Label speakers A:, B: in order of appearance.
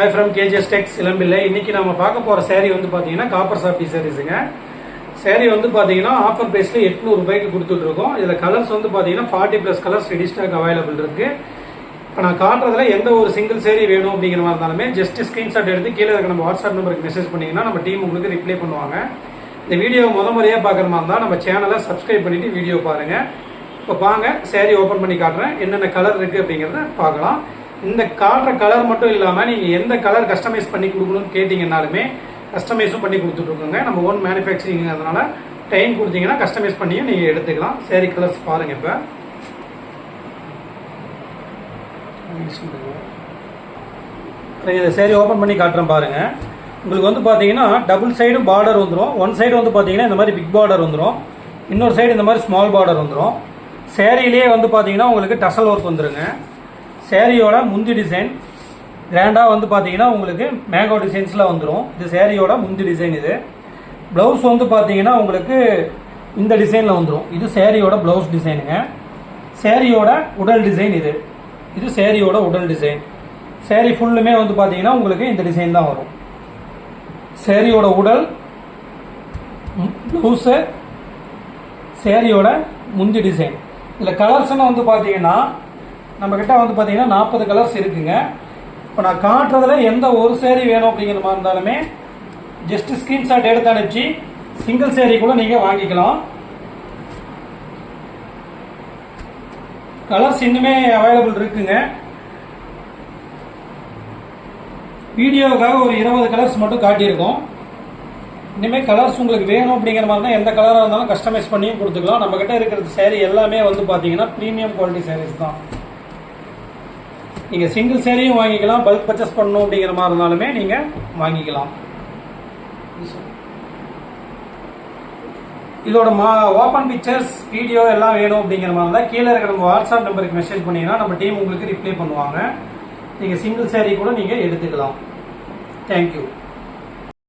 A: I from KGs டெக்ஸ் இளம்பிள்ளை. இன்னைக்கு நம்ம பார்க்க போற சேரீ வந்து பாத்தீங்கன்னா காப்பர் சாஃப்டி சாரீஸுங்க சேரீ வந்து பாத்தீங்கன்னா ஆஃபர் பிரைஸ்ல எட்நூறு ரூபாய்க்கு கொடுத்துட்டு இருக்கோம் இதுல கலர்ஸ் வந்து பாத்தீங்கன்னா forty plus colours ready stock available இருக்கு. இப்போ நான் காட்டுறதுல எந்த ஒரு சிங்கிள் சேரீ வேணும் அப்படிங்கிற மாதிரி இருந்தாலுமே ஜஸ்ட் ஸ்கிரீன்ஷாட் எடுத்து கீழே இருக்க நம்ம வாட்ஸ்அப் நம்பருக்கு மெசேஜ் பண்ணீங்கன்னா நம்ம டீம் உங்களுக்கு ரிப்ளை பண்ணுவாங்க. இந்த வீடியோ முத முறையாக பார்க்குற மாதிரி இருந்தால் நம்ம சேனலை சப்ஸ்கிரைப் பண்ணிட்டு வீடியோ பாருங்க. இப்போ வாங்க சேரீ ஓப்பன் பண்ணி காட்டுறேன். என்னென்ன கலர் இருக்குது அப்படிங்கிறத பார்க்கலாம். இந்த காட்டுற கலர் மட்டும் இல்லாமல் நீங்கள் எந்த கலர் கஸ்டமைஸ் பண்ணி கொடுக்கணும்னு கேட்டிங்கனாலுமே கஸ்டமைஸும் பண்ணி கொடுத்துட்ருக்கோங்க. நம்ம ஓன் மேனுஃபேக்சரிங்கிறதுனால டைம் கொடுத்தீங்கன்னா கஸ்டமைஸ் பண்ணியும் நீங்கள் எடுத்துக்கலாம். சேரீ கலர்ஸ் பாருங்கள் இப்போ. இதை சரி ஓப்பன் பண்ணி காட்டுறேன் பாருங்கள் உங்களுக்கு வந்து பார்த்தீங்கன்னா டபுள் சைடும் பார்டர் வந்துடும் ஒன் சைடு வந்து பார்த்தீங்கன்னா இந்த மாதிரி பிக் பார்டர் வந்துடும் இன்னொரு சைடு இந்த மாதிரி ஸ்மால் பார்டர் வந்துடும் சேரீலேயே வந்து பார்த்தீங்கன்னா உங்களுக்கு டசல் ஒர்க் வந்துருங்க. சேரீயோட முந்தி டிசைன் கிராண்டாக வந்து பார்த்தீங்கன்னா உங்களுக்கு மேகோ டிசைன்ஸில் வந்துடும் இது சேரீயோட முந்தி டிசைன் இது. ப்ளவுஸ் வந்து பார்த்தீங்கன்னா உங்களுக்கு இந்த டிசைனில் வந்துடும் இது சேரீயோட ப்ளவுஸ் டிசைனுங்க சேரீயோட உடல் டிசைன் இது. இது சேரீயோட உடல் டிசைன் சேரீ ஃபுல்லுமே வந்து பார்த்தீங்கன்னா உங்களுக்கு இந்த டிசைன் தான் வரும். சேரீயோட உடல் ப்ளவுஸு சேரீயோட முந்தி டிசைன் இதில் கலர்ஸ்னு வந்து பார்த்தீங்கன்னா நம்மக்கிட்ட வந்து பார்த்தீங்கன்னா நாற்பது கலர்ஸ் இருக்குங்க. இப்போ நான் காட்டுறதுல எந்த ஒரு சேரீ வேணும் அப்படிங்கிற மாதிரி இருந்தாலுமே ஜஸ்ட் ஸ்க்ரீன்ஷாட் எடுத்து அனுப்பிச்சு சிங்கிள் சேரீ கூட நீங்கள் வாங்கிக்கலாம். கலர்ஸ் இன்னுமே அவைலபிள் இருக்குங்க. வீடியோவுக்காக ஒரு இருபது கலர்ஸ் மட்டும் காட்டியிருக்கோம். இனிமேல் கலர்ஸ் உங்களுக்கு வேணும் அப்படிங்கிற மாதிரி தான் எந்த கலராக இருந்தாலும் கஸ்டமைஸ் பண்ணியும் கொடுத்துக்கலாம். நம்மக்கிட்ட இருக்கிற சேரீ எல்லாமே வந்து பார்த்தீங்கன்னா ப்ரீமியம் குவாலிட்டி சேரீஸ் தான். நீங்கள் சிங்கிள் சேரையும் வாங்கிக்கலாம் பல்க் பர்ச்சேஸ் பண்ணணும் அப்படிங்கிற மாதிரி இருந்தாலுமே நீங்கள் வாங்கிக்கலாம். இதோட மா ஓப்பன் பிக்சர்ஸ் வீடியோ எல்லாம் வேணும் அப்படிங்கிற மாதிரி தான் கீழே இருக்கிற நம்ம வாட்ஸ்அப் நம்பருக்கு மெசேஜ் பண்ணிங்கன்னா நம்ம டீம் உங்களுக்கு ரிப்ளை பண்ணுவாங்க. நீங்கள் சிங்கிள் சேரீ கூட நீங்கள் எடுத்துக்கலாம். தேங்க்யூ